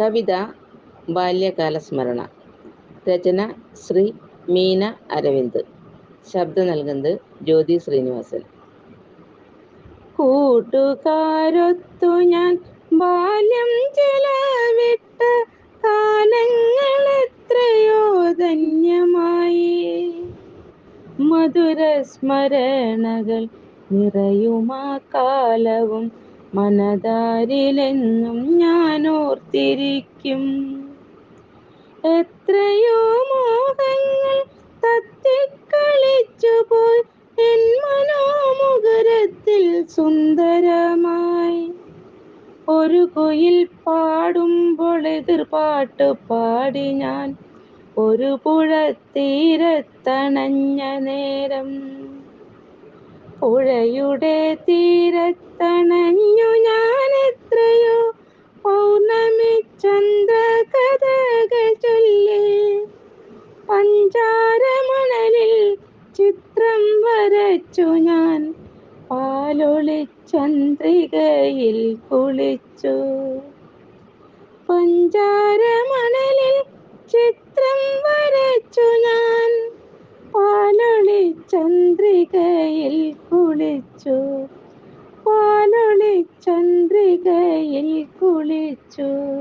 കവിത ബാല്യകാല സ്മരണ. രചന ശ്രീ മീന അരവിന്ദ്. ശബ്ദം നൽകുന്നത് ജ്യോതി ശ്രീനിവാസൻ. കൂട്ടുകാരൊത്തു ഞാൻ ബാല്യം ചെലവിട്ട കാലങ്ങൾ എത്രയോ ധന്യമായി. മധുര സ്മരണകൾ നിറയുമാ കാലവും മനതാരിലെന്നും ഞാൻ ഓർത്തിരിക്കും എത്രയോ മോഹങ്ങൾ തത്തിക്കളിച്ചുപോയി എൻ മനോമുഖരത്തിൽ സുന്ദരമായി. ഒരു കൊയിൽ പാടുമ്പോൾ എതിർപാട്ട് പാടി ഞാൻ ഒരു പുഴ തീരത്തണഞ്ഞ നേരം. പുഴയുടെ തീരത്തണഞ്ഞു ഞാൻ എത്രയോ പൗർണമി ചന്ദ്രകഥകൾ ചൊല്ലി പഞ്ചാരമണലിൽ ചിത്രം വരച്ചു ഞാൻ. പാലൊളിച്ചന്ദ്രികയിൽ കുളിച്ചു. പഞ്ചാരമണലിൽ ചിത്രം വരച്ചു ഞാൻ. പാലൊളിച്ചന്ദ്രികയിൽ കുളിച്ചു. പാലൊളിച്ചന്ദ്രികയിൽ കുളിച്ചു.